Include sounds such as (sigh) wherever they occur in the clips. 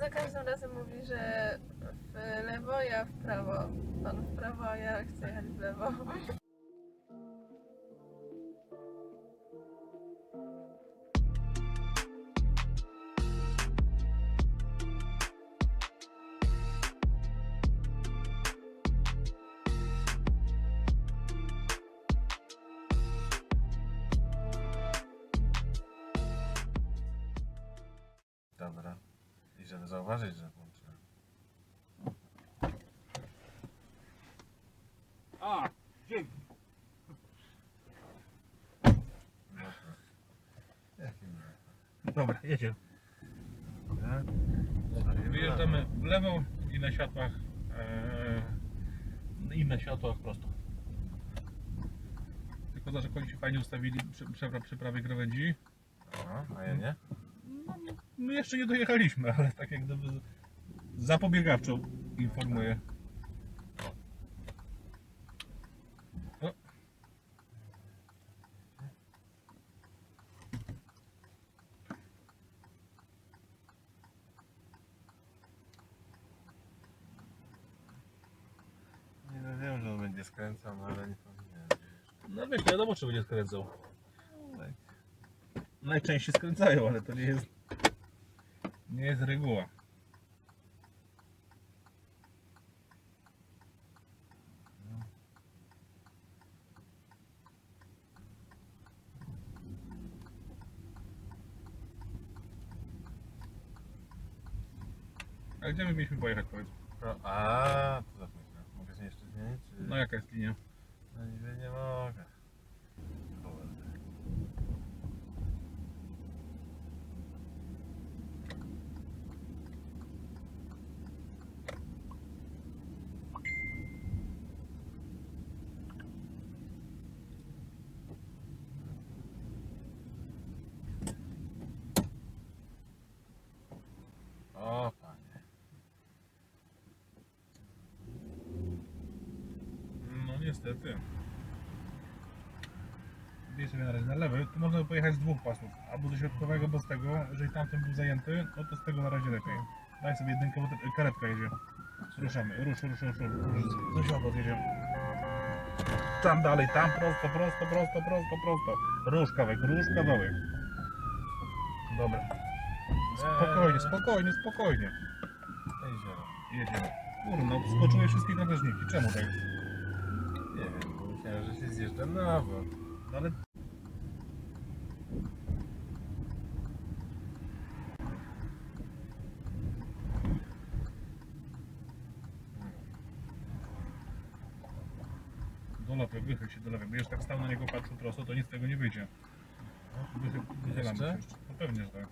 za każdym razem mówi, że w lewo, ja w prawo. Pan w prawo, ja chcę jechać w lewo. Zauważyć, że włączyłem. A, dzięki. Dobra. Jakim Dobra, jedziemy. Tak? Wyjeżdżamy w lewo i na światłach e, i na światłach prosto. Tylko za, że koń się fajnie ustawili przy, przy, przy prawej krawędzi. Aha, a ja nie? No, my jeszcze nie dojechaliśmy, ale tak jak gdyby zapobiegawczo informuję. O. Nie no wiem, że on będzie skręcał, no ale nie powinien. No wiesz, wiadomo czy będzie skręcał. Tak. Najczęściej skręcają, ale to nie jest nie jest reguła. A gdzie my mieliśmy pojechać powiedz? Pro... A, to zapomniałem. Mogę się jeszcze zmienić? Czy... No jaka jest linia? No niby nie mogę. Kurde. O, panie. No niestety. Bierz sobie na razie na lewy, tu można by pojechać z dwóch pasów. Albo do środkowego bez tego, jeżeli tamten był zajęty, no to z tego na razie lepiej. Daj sobie jedynkę, bo te- karetka jedzie. Ruszamy, rusz, rusz, rusz, rusz. rusz. Do środka jedziemy. Tam dalej, tam prosto, prosto, prosto, prosto, prosto. Rusz kawałek, rusz kawałek. Dobra. Spokojnie, spokojnie, spokojnie. Ej, zielony. Jedziemy. Kurno, skoczyły wszystkie krawężniki. Czemu tak? Nie wiem, bo myślałem, że się zjeżdża na bok. No ale do wychyl się do lewej. Będziesz tak stał na niego patrzył prosto, to nic z tego nie wyjdzie. Wychyl, wychylamy się jeszcze. No pewnie, że tak.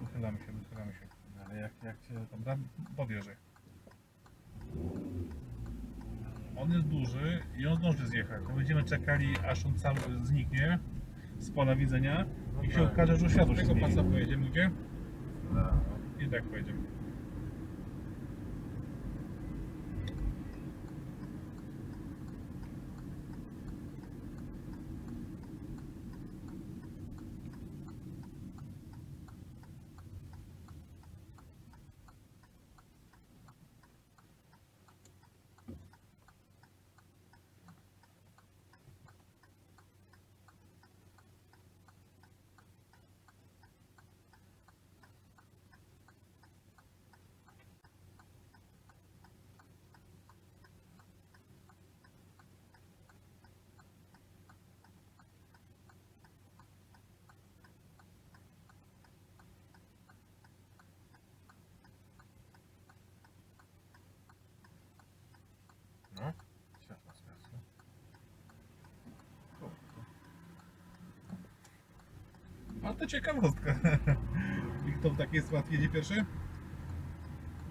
Wychylamy się, wychylamy się. No, Ale jak, jak cię... Dobra, podjeżdżaj. On jest duży i on zdąży zjechać. To będziemy czekali, aż on cały zniknie z pola widzenia No i się tak. okaże, że światło się Tego zmieni. pasa pojedziemy gdzie? No. I tak pojedziemy. No. Światło zgasło. A to ciekawostka. (laughs) I kto w takiej sytuacji jedzie pierwszy?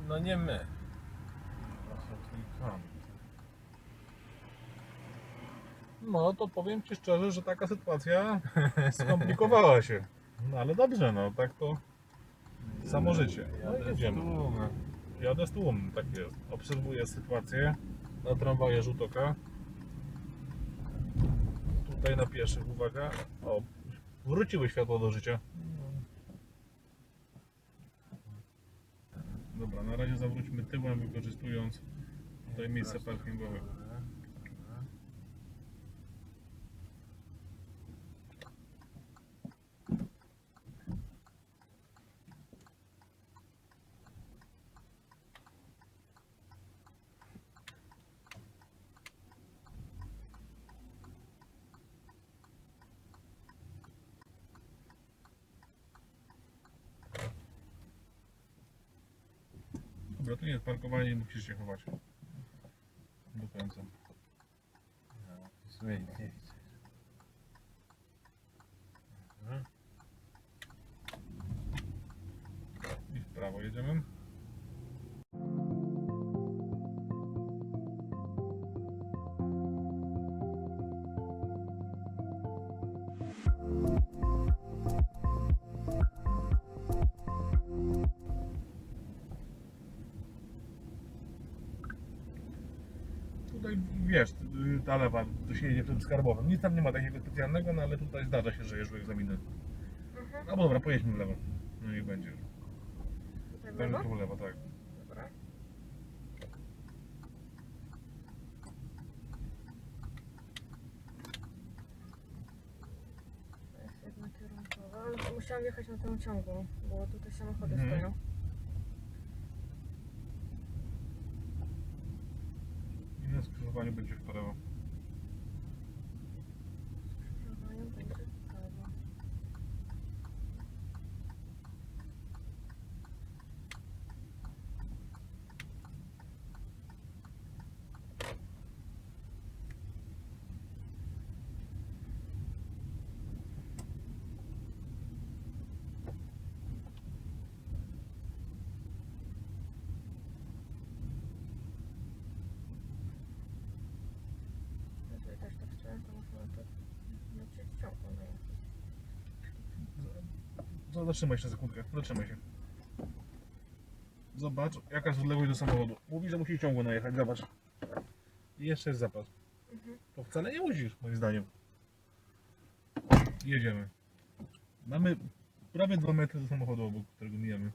No nie my. No to powiem Ci szczerze, że taka sytuacja (laughs) skomplikowała się. No ale dobrze, no tak to samo życie. No i Jadę jedziemy. z tłumem. Jadę z tłumem, tak jest. Obserwuję sytuację na tramwaje Żutoka. Tutaj na pieszych, uwaga. O, wróciły światło do życia. Dobra, na razie zawróćmy tyłem, wykorzystując tutaj miejsce parkingowe. To nie musisz się chować. Do końca. No, w sumie nic nie widzę. Dobra. I w prawo jedziemy. Y, ta lewa, to się jedzie przed skarbowym. Nic tam nie ma takiego specjalnego, no ale tutaj zdarza się, że jeżdżą egzaminy. Mhm. No bo dobra, pojedźmy w lewo. No i będzie. W Będzie lewo? tu w lewo, tak. Dobra. To jest jednokierunkowa. Musiałam jechać na tym ciągu, bo tutaj samochody Mhm. stoją. I na skrzyżowaniu będzie w prawo. Skrzyżowanie będzie w prawo. Jeżeli też tak chciałem, Z- Zatrzymaj się sekundkę, zatrzymaj się. Zobacz, jaka jest odległość do samochodu. Mówi, że musi ciągło najechać, zobacz. I jeszcze jest zapas. Mhm. To wcale nie musisz, moim zdaniem. Jedziemy. Mamy prawie 2 metry do samochodu, obok którego mijamy.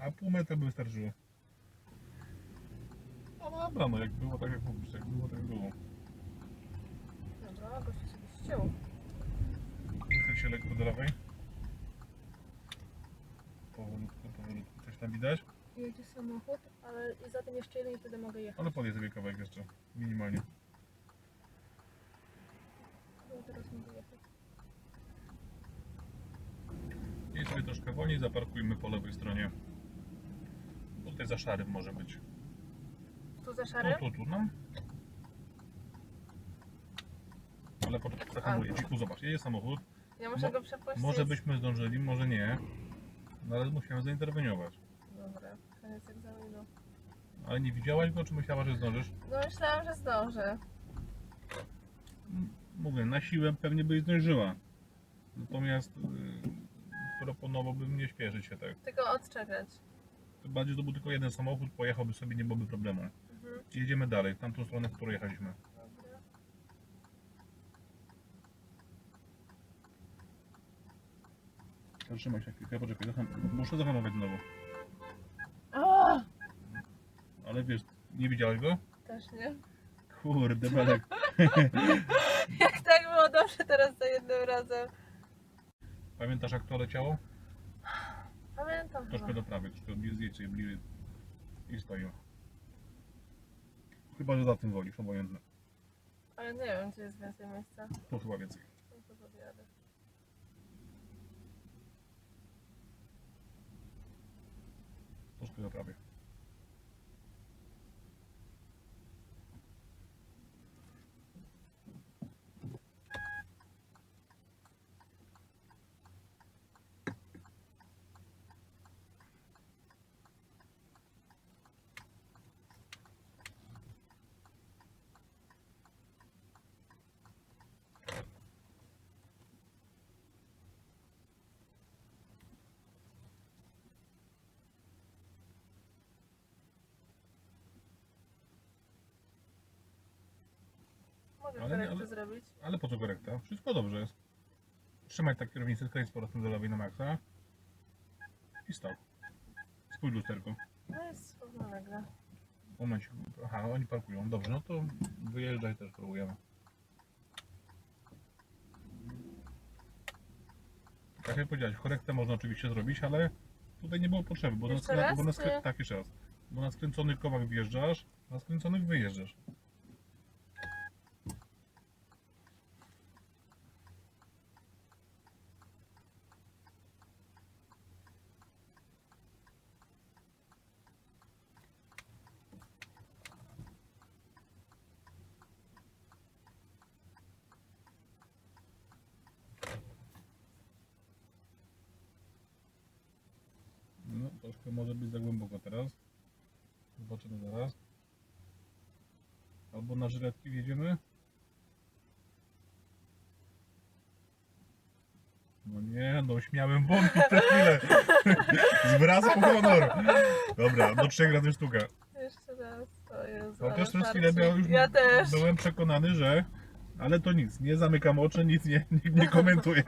A pół metra by wystarczyło. No dobra, no jak było, tak jak mówisz, jak było, tak było. Dobra, gościu ściął. Wychyl się lekko do lewej. Powolutku, powolutku. Coś tam widać? Jedzie samochód, ale i za tym jeszcze jeden i wtedy mogę jechać. Ale podjedź sobie kawałek jeszcze. Minimalnie. No, teraz mogę jechać. I sobie troszkę wolniej zaparkujmy po lewej stronie. Bo tutaj za szarym może być. Tu za Tu, szarym? tu, tu, no. Ale poczekaj, zahamuję. Ci tu zobacz, jedzie samochód. Ja muszę Mo- go przepuścić. Może byśmy zdążyli, może nie. No ale musiałem zainterweniować. Dobra, koniec egzaminu. Ale nie widziałaś go, czy myślałaś, że zdążysz? No myślałam, że zdążę. Mówię, na siłę pewnie byś zdążyła. Natomiast yy, proponowałbym nie śpieszyć się tak. Tylko odczekać. Tym bardziej, to był tylko jeden samochód, pojechałby sobie, nie byłoby problemu. Mhm. Jedziemy dalej, w tamtą stronę, w którą jechaliśmy. Dobra. Zatrzymaj się chwilkę, poczekaj, zaham- muszę zahamować znowu. Ale wiesz, nie widziałeś go? Też nie. Kurde, belek. (laughs) Jak tak było dobrze teraz za jednym razem. Pamiętasz jak to leciało? Pamiętam. Troszkę do prawej, troszkę zjedź sobie bliżej i stoją. Chyba, że za tym wolisz, obojętne. Ale nie wiem, gdzie jest więcej miejsca. Tu chyba więcej. No to podjadę. Troszkę do prawej. Ale korektę ale- zrobić. Ale po co korekta? Wszystko dobrze jest. Trzymaj tak kierownicę, skręć z powrotem do lewej na maksa. I stop. Spójrz lusterko. No jest równolegle. Momencik. Aha, oni parkują. Dobrze, no to wyjeżdżaj też próbujemy. Tak jak powiedziałeś, korektę można oczywiście zrobić, ale tutaj nie było potrzeby, bo na, Jeszcze raz, bo na czy- skrę- tak jeszcze raz. Bo na skręconych kołach wjeżdżasz, na skręconych wyjeżdżasz. Troszkę może być za głęboko teraz. Zobaczymy zaraz. Albo na żyletki wjedziemy. No nie, no śmiałem wątpić przez chwilę. (laughs) Zwracam honor. Dobra, do trzech razy sztuka. Jeszcze raz. O Jezu, Chociaż przez chwilę miał już, Ja też. byłem przekonany, że... Ale to nic, nie zamykam oczy, nic nie, nie, nie komentuję.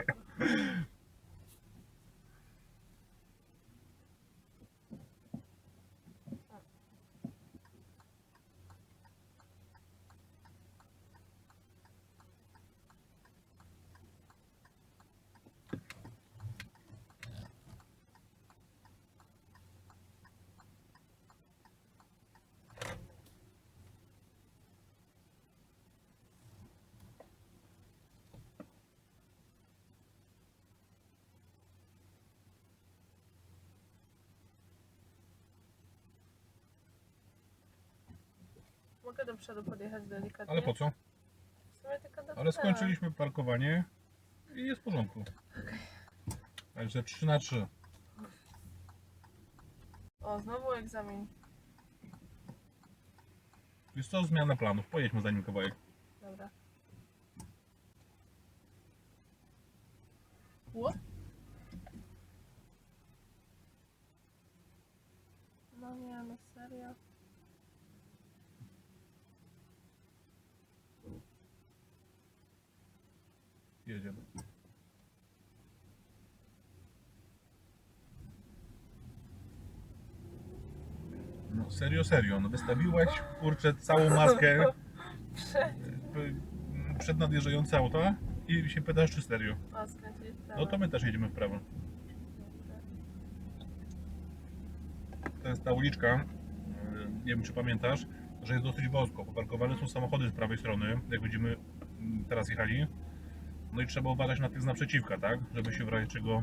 Mogę do przodu podjechać delikatnie? Ale po co? W sumie tylko do Ale skończyliśmy parkowanie i jest w porządku. Także 3 na 3. O, znowu egzamin. Jest to zmiana planów. Pojedźmy za nim kawałek. Dobra. Ło? No nie, no serio. Jedziemy. No serio, serio. No wystawiłaś kurczę całą maskę (laughs) Przed. p- przed nadjeżdżające auta i się pytasz czy serio. O, skręcili w prawo. No to my też jedziemy w prawo. To jest ta uliczka, nie wiem czy pamiętasz, że jest dosyć wąsko. Poparkowane są samochody z prawej strony, jak będziemy mm, teraz jechali. No i trzeba uważać na tych z naprzeciwka, tak? Żeby się w razie czego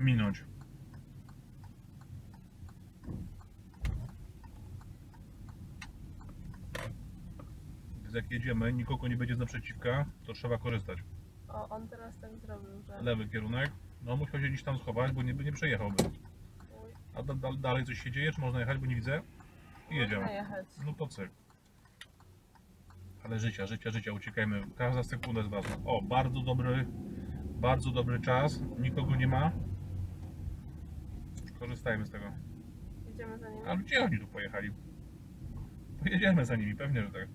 minąć. Więc jak jedziemy, nikogo nie będzie z naprzeciwka, to trzeba korzystać. O, on teraz tak zrobił, że... Lewy kierunek, no musiał się gdzieś tam schować, bo nie, nie przejechałby. A da, da, dalej coś się dzieje, czy można jechać, bo nie widzę? I jedziemy. Można jechać. No to cyk. Ale życia, życia, życia, uciekajmy. Każda sekunda jest ważna. O, bardzo dobry, bardzo dobry czas. Nikogo nie ma. Korzystajmy z tego. Idziemy za nim. Ale gdzie oni tu pojechali? Pojedziemy za nimi, pewnie, że tak.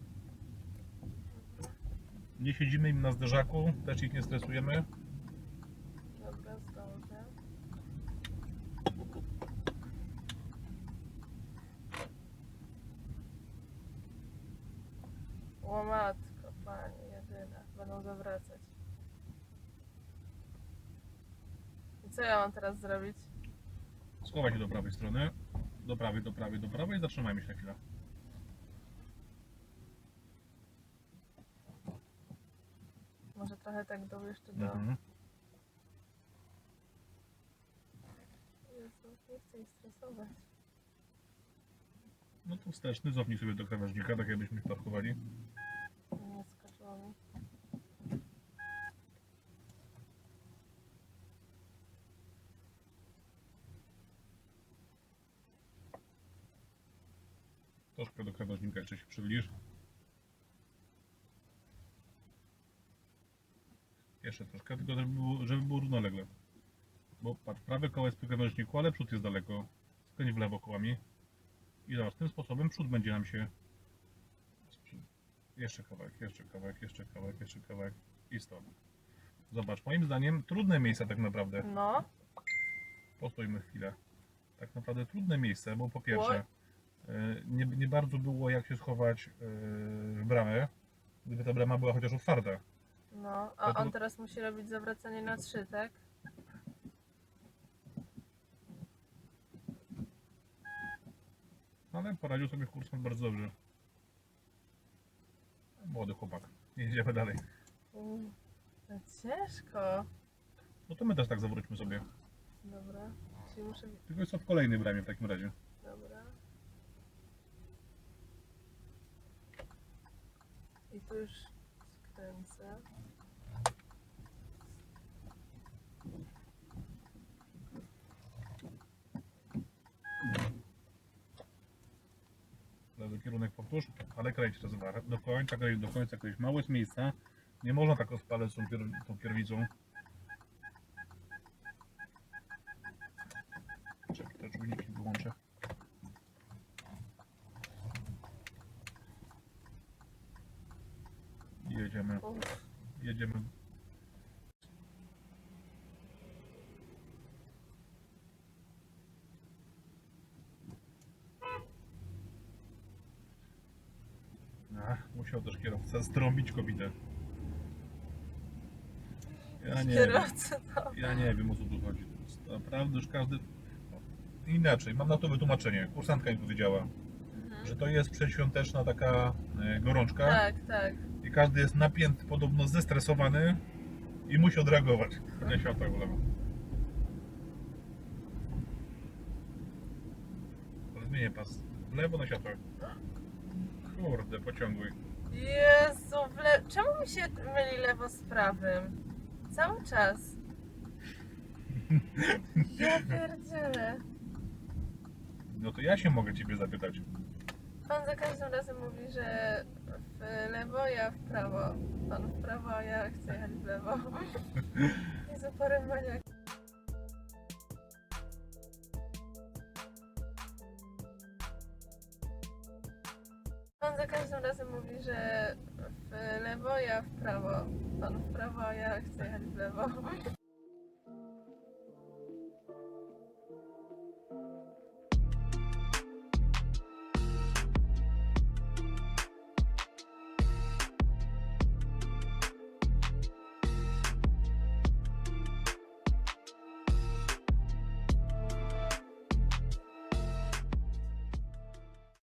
Nie siedzimy im na zderzaku, też ich nie stresujemy. Dobra, zdążę. O matko, pani jedyna. Będą zawracać. I co ja mam teraz zrobić? Schować się do prawej strony. Do prawej, do prawej, do prawej i zatrzymajmy się na chwilę. Może trochę tak do jeszcze do... Mhm. Jezu, nie chcę ich stresować. No to wsteczny, cofnij sobie do krawężnika, tak jakbyśmy parkowali. Nie skoczyło mi. Troszkę do krawężnika jeszcze się przybliż. Jeszcze troszkę, tylko żeby było, żeby było równolegle. Bo patrz, prawe koło jest przy krawężniku, ale przód jest daleko. Skręć w lewo kołami. I zobacz, tym sposobem przód będzie nam się... Jeszcze kawałek, jeszcze kawałek, jeszcze kawałek, jeszcze kawałek i stop. Zobacz, moim zdaniem trudne miejsca tak naprawdę. No, Postójmy chwilę. Tak naprawdę trudne miejsce, bo po pierwsze nie, nie bardzo było jak się schować y, w bramę, gdyby ta brama była chociaż otwarta. No, a Dlatego- on teraz musi robić zawracanie na trzy, tak? Ale poradził sobie kursant bardzo dobrze. Młody chłopak. Jedziemy dalej. Mm, No ciężko. No to my też tak zawróćmy sobie. Dobra, czyli muszę... Tylko jest to w kolejnej bramie w takim razie. Dobra. I tu już skręcę. Lewy kierunek powtórz, ale kręć zwa. Do końca kręć, do końca kręć. Mało jest miejsca. Nie można tak rozpalać tą, kier, tą kierowicą. Jedziemy. Ach, musiał też kierowca strąbić kobietę. Ja nie wiem. kierowcy to... Ja nie wiem o co tu chodzi. To jest Naprawdę już każdy. Inaczej, mam na to wytłumaczenie. Kursantka mi powiedziała, Mhm. że to jest przedświąteczna taka e, gorączka Tak, tak. Każdy jest napięty, podobno zestresowany i musi odreagować. Na światła w lewo. Zmienię pas. W lewo na światło. Kurde, pociągły. Jezu, w le... czemu mi się myli lewo z prawym? Cały czas. Ja pierdzielę. No to ja się mogę ciebie zapytać. Pan za każdym razem mówi, że w lewo, ja w prawo. Pan w prawo, a ja chcę jechać w lewo. (laughs) Jezu, parę maniak. Pan za każdym razem mówi, że w lewo, ja w prawo. Pan w prawo, a ja chcę jechać w lewo.